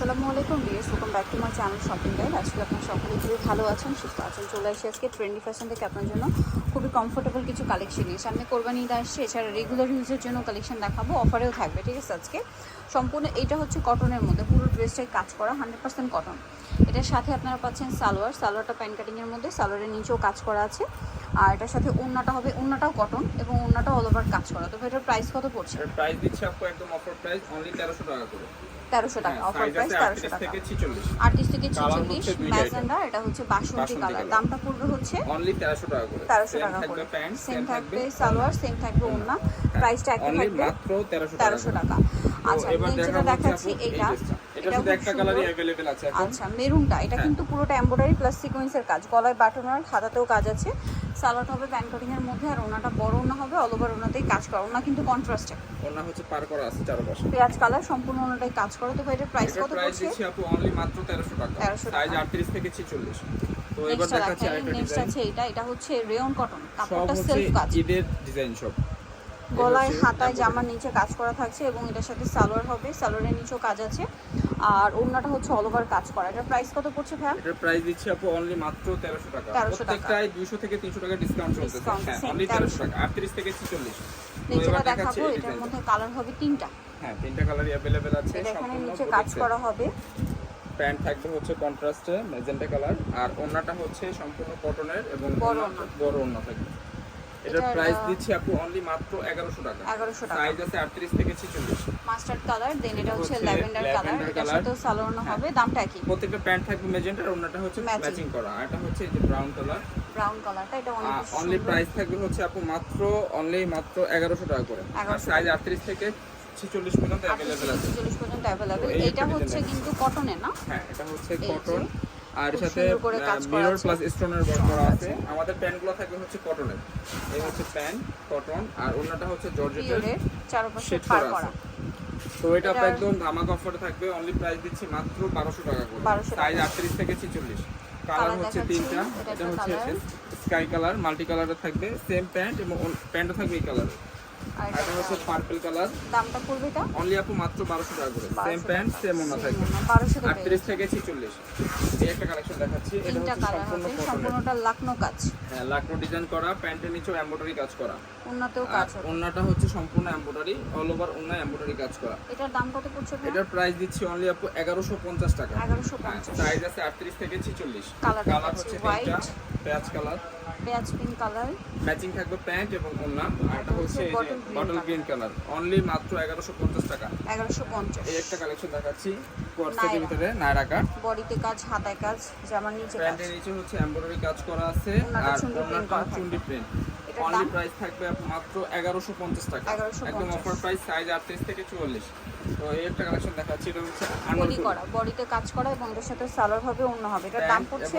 আসসালামু আলাইকুম dears welcome back to my channel shopping guide. আজকে আপনার সকলে খুবই ভালো আছেন, সুস্থ আছেন। চলে আসি আজকে ট্রেন্ডি ফ্যাশন থেকে আপনার জন্য খুবই কমফোর্টেবল কিছু কালেকশন নিয়ে। সামনে কোরবানি ঈদ আসছে, এছাড়া রেগুলার ইউজের জন্য কালেকশন দেখাবো অফারেও থাকবে, ঠিক আছে আজকে? সম্পূর্ণ এটা হচ্ছে কটনের মধ্যে, পুরো ড্রেসটাই কাজ করা হান্ড্রেড পার্সেন্ট কটন এটার সাথে আপনারা পাচ্ছেন সালোয়ার, সালোয়ারটা প্যান্ট কাটিংয়ের মধ্যে, সালোয়ারের নিচেও কাজ করা আছে। আর এটার সাথে ওড়নাটা হবে, ওড়নাটাও কটন এবং ওড়নাটাও অল ওভার কাজ করা। তো এটার প্রাইস কত পড়ছে? প্রাইস দিচ্ছে একদম অফার প্রাইস অনলি 1300 টাকা করে। তেরোশো টাকা হ্যাঁ, অফার size প্রাইস আছে তেরোশো 38 টাকা থেকে 46 আটত্রিশ থেকে Colour ছেচল্লিশ হচ্ছে দুইটা ম্যাজেন্ডা এটা হচ্ছে বাসন্তী বাসন্তী কালার colour। দামটা পড়বে হচ্ছে অনলি 1300 টাকা করে তেরোশো Same টাকা থাকবে করে প্যান্ট সেম থাকবে সালোয়ার সেম থাকবে ওড়না প্রাইসটা একই অনলি থাকবে মাত্র 1300 টাকা তেরোশো টাকা আচ্ছা তো এবার আমি যেটা দেখা দেখাচ্ছি হচ্ছে আপু এই এটা dressটা। এটা এটা শুধু খুব একটা সুন্দর। কালারই अवेलेबल আছে এখন আচ্ছা মেরুনটা এটা হ্যাঁ। কিন্তু পুরোটা এমব্রয়ডারি প্লাস সিকোয়েন্সের কাজ গলায় বাটনার হাতাতেও কাজ আছে সালোয়ারটা হবে প্যান্ট কাটিং এর মধ্যে আর ওনাটা বড় ওনা হবে অল ওভার ওনাতেই কাজ করা। ওনা কিন্তু কন্ট্রাস্টে ওনা হচ্ছে পার করা আছে চারপাশে। পেঁয়াজ কালার সম্পূর্ণ ওনাটাই কাজ করা। তো এটার প্রাইস কত প্রাইস পড়ছে? দিচ্ছি আপু অনলি মাত্র 1300 টাকা। 1300 সাইজ 38 থেকে 46 তো এবার দেখাচ্ছি আরেকটা নেক্সট আছে এটা এটা হচ্ছে রেয়ন কটন কাপড়টা সেলফ কাজ। ঈদের ডিজাইন সব। গলায় হাতায় জামার নিচে কাজ করা থাকছে এবং এটার সাথে সালোয়ার হবে। সালোয়ারের নিচেও কাজ আছে। আর ওড়নাটা হচ্ছে অল ওভার কাজ করা এটার প্রাইস কত পড়ছে ভাইয়া এটার প্রাইস দিচ্ছি আপু অনলি মাত্র 1300 টাকা 1300 টাকা। প্রত্যেকটাই 200 থেকে 300 টাকা ডিসকাউন্ট চলতেছে Discount, হ্যাঁ same অনলি 1300 1300 টাকা 38 থেকে 46 তো নিচেটা এবার দেখাচ্ছি দেখাবো এই এটার ডিজাইনটা। মধ্যে কালার হবে তিনটা হ্যাঁ তিনটা কালারই अवेलेबल আছে এটা এখানে সম্পূর্ণ নিচে বুটিক কাজ set। করা হবে প্যান্ট থাকবে হচ্ছে কন্ট্রাস্টে ম্যাজেন্টা কালার আর ওড়নাটা হচ্ছে সম্পূর্ণ কটনের এবং বড় ওড়না- ওড়না। বড় ওড়না থাকবে এটার এটার, প্রাইস আহ, দিচ্ছি আপু অনলি মাত্র 1100 টাকা 1100 টাকা সাইজ আছে 38 থেকে 46 মাস্টার্ড কালার দেন এটা হচ্ছে হচ্ছে ল্যাভেন্ডার কালার lavender এটার colour। সাথেও সালোয়ার হবে দামটা কি প্রত্যেকটা প্যান্ট থাকবে ম্যাজেন্টা আর ওড়নাটা হচ্ছে Matching। ম্যাচিং করা আর এটা হচ্ছে এই যে ব্রাউন কালার ব্রাউন কালারটা এটা অনেক বেশি অনলি সুন্দর। প্রাইস থাকবে হচ্ছে আপু মাত্র অনলি মাত্র 1100 টাকা করে 1100 সাইজ 38 থেকে 46 পর্যন্ত अवेलेबल আছে 40 পর্যন্ত অ্যাভেলেবেল তো এই এটা একটা হচ্ছে design কিন্তু কটনের না হ্যাঁ এটা হচ্ছে এই যে, কটন আর সাথে মিরর প্লাস স্টোনের ওয়ার্ক করা আছে। আমাদের প্যান্টগুলো থাকবে হচ্ছে কটনের এই হচ্ছে প্যান্ট কটন আর ওনাটা হচ্ছে জর্জেটের চারপাশে পার করা তো এটা এটার- একদম ধামাকা অফারে থাকবে অনলি প্রাইস দিচ্ছি মাত্র 1200 টাকা করে। 1200 টাকা। সাইজ 38 থেকে 46 কালার হচ্ছে তিনটা এটা হচ্ছে স্কাই কালার মাল্টি কালারের থাকবে সেম প্যান্ট এবং প্যান্টও থাকবে এই কালার আর আর এটা হচ্ছে পার্পল কালার দামটা পড়বে এটা? অনলি আপু মাত্র 1200 টাকা করে। Same pant. সেম ওনা থাকবে। 1200 টাকা 38 থেকে 46 এই একটা কালেকশন দেখাচ্ছি। এটা হচ্ছে সম্পূর্ণ সম্পূর্ণটা লাকনো কাজ। হ্যাঁ লাকড়ো ডিজাইন করা প্যান্টের নিচেও এমব্রয়ডারি কাজ করা। উন্নতেও কাজ হবে। ওন্নাটা হচ্ছে সম্পূর্ণ এমব্রয়ডারি অল ওভার ওন্না এমব্রয়ডারি কাজ করা। এটার দাম কত পড়ছে? এটার প্রাইস দিচ্ছি অনলি আপু 1150 টাকা। 1150 সাইজ আছে 38 থেকে 46 কালার হচ্ছে। তিনটা পেঁয়াজ কালার পেঁয়াজ পিঙ্ক কালার। ম্যাচিং থাকবে প্যান্ট এবং ওন্না আর এটা হচ্ছে বটল গ্রিন কালার অনলি মাত্র 1150 টাকা। এগারোশো পঞ্চাশ। এই একটা কালেকশন দেখাচ্ছি কোর্সের ভিতরে নায়রা কাট বডিতে কাজ হাতায় কাজ জামার নিচে কাজ। প্যান্টের নিচে হচ্ছে এমব্রয়ডারি কাজ করা আছে আর থাকবে। Chundi print only? প্রাইস থাকবে মাত্র 1150 টাকা। 1150 একদম অফার প্রাইস সাইজ 38 থেকে 44 তো এই একটা কালেকশন দেখাচ্ছি এটা হচ্ছে বডি করা বডিতে কাজ করা এবং এটার সাথে সালোয়ার হবে অন্য হবে। এটার দাম পড়ছে?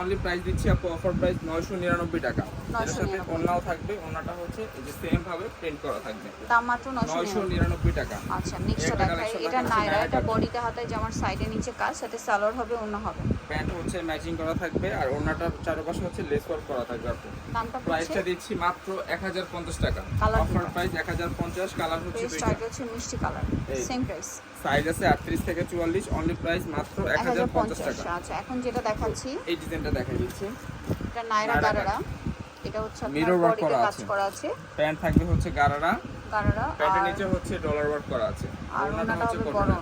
অনলি প্রাইস দিচ্ছি আপু অফার প্রাইস 999 টাকা। এর সাথে 999 ওন্নাও থাকবে ওন্নাটা হচ্ছে এই যে সেম ভাবে প্রিন্ট করা থাকবে। দাম মাত্র নশো 999 টাকা। আচ্ছা নেক্সটটা একটা দেখাই। এটা নাইরা এটা। বডিতে হাতায় জামার সাইডে নিচে কাজ সাথে সালোয়ার হবে অন্য হবে। প্যান্ট হচ্ছে ম্যাচিং করা থাকবে আর ওন্নাটার চারপাশে হচ্ছে লেস ওয়ার্ক করা থাকবে আপু প্রাইসটা দিচ্ছি মাত্র 1050 টাকা। অফার প্রাইস 1050 কালার হচ্ছে দুইটা। আগে হচ্ছে মিষ্টি কালার। সেম প্রাইস সাইজ আছে 38 থেকে 44 অনলি প্রাইস মাত্র 1050 টাকা। আচ্ছা এখন যেটা দেখাচ্ছি। এই ডিজাইনটা দেখাই দিচ্ছি। এটা নাইরা গারারা। এটা হচ্ছে আপনার ওয়ার্ক করা কাজ আছে। করা আছে। প্যান্ট থাকবে হচ্ছে গারারা। গারারা প্যান্টের নিচে হচ্ছে ডলার ওয়ার্ক করা আছে। আর ওনাটা হচ্ছে ওনা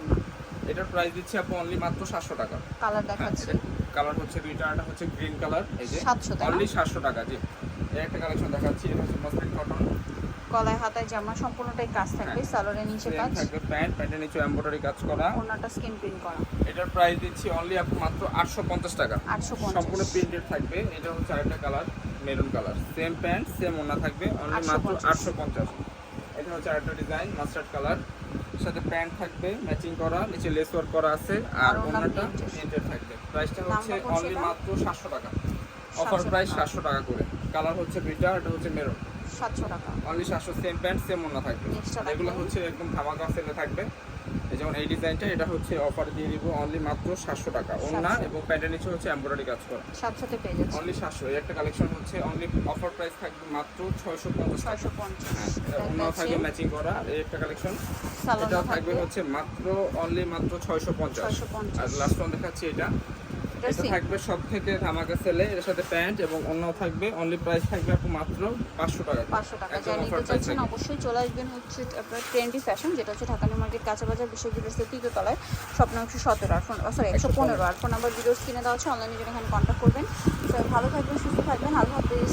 এটার প্রাইস দিচ্ছি আপু অনলি মাত্র 700 টাকা। কালার দেখাচ্ছি। কালার হচ্ছে দুইটা এটা হচ্ছে গ্রিন কালার এই যে 700 টাকা। অনলি 700 টাকা জি। এই একটা কালেকশন দেখাচ্ছি এটা হচ্ছে মসলিন কটন গলায় হাতায় জামা সম্পূর্ণটাই কাজ থাকবে হ্যাঁ। সালোয়ারের নিচে কাজ। থাকবে প্যান্ট প্যান্টের নিচে এমব্রয়ডারি কাজ করা। ওনাটা স্কিন প্রিন্ট করা। এটার প্রাইস দিচ্ছি অনলি আপু মাত্র 850 টাকা। 850 সম্পূর্ণ প্রিন্টেড থাকবে এটা হচ্ছে আরেকটা colour maroon colour same pant same ওনা থাকবে অনলি মাত্র 850 আটশো পঞ্চাশ। এটা হচ্ছে আরেকটা ডিজাইন মাস্টার্ড কালার সাথে প্যান্ট থাকবে ম্যাচিং করা নিচে লেস ওয়ার্ক করা আছে আর ওনাটা প্রিন্টেড থাকবে। প্রাইসটা হচ্ছে অনলি মাত্র সাতশো টাকা। অফার প্রাইস টাকা। সাতশো টাকা করে। কালার হচ্ছে দুইটা এটা হচ্ছে মেরুন সাতশো টাকা। অনলি সাতশো সেম প্যান্ট সেম ওনা থাকবে। এগুলো হচ্ছে একদম ধামাকা সেলে থাকবে। এই যেমন এই ডিজাইনটা এটা হচ্ছে অফার দিয়ে দিব অনলি মাত্র সাতশো টাকা। ওন্না 700 এবং প্যান্টের নিচে হচ্ছে এমব্রয়ডারি কাজ করা। পেয়ে যাচ্ছে। অনলি সাতশো। এই একটা কালেকশন হচ্ছে অনলি অফার প্রাইস থাকবে মাত্র ছয়শো পঞ্চাশ টাকা। ছয়শো পঞ্চাশ। হ্যাঁ থাকবে ম্যাচিং করা। আর এই একটা কালেকশন এটা থাকবে হচ্ছে মাত্র অনলি মাত্র ছয়শো পঞ্চাশ। ছয়শো পঞ্চাশ। আর লাস্ট ওয়ান দেখাচ্ছি এটা। এটা থাকবে সব থেকে ধামাকা সেলে এর সাথে প্যান্ট এবং অন্য থাকবে অনলি প্রাইস থাকবে আপু মাত্র পাঁচশো টাকা পাঁচশো টাকা। একদম যা নিতে চাচ্ছেন অবশ্যই চলে আসবেন হচ্ছে আপনার ট্রেন্ডি ফ্যাশন যেটা হচ্ছে ঢাকানি মার্কেট কাঁচাবাজার বিশ্ববিদ্যালয়ের তৃতীয় তলায়। স্বপ্ন একশো সতেরো আর ফোন সরি একশো পনেরো। আর ফোন নাম্বার ভিডিওস কিনে দেওয়া হচ্ছে অনলাইনে জন্য এখানে কন্ট্যাক্ট করবেন। ভালো থাকবেন সুস্থ থাকবেন। আল্লাহ হাফিজ।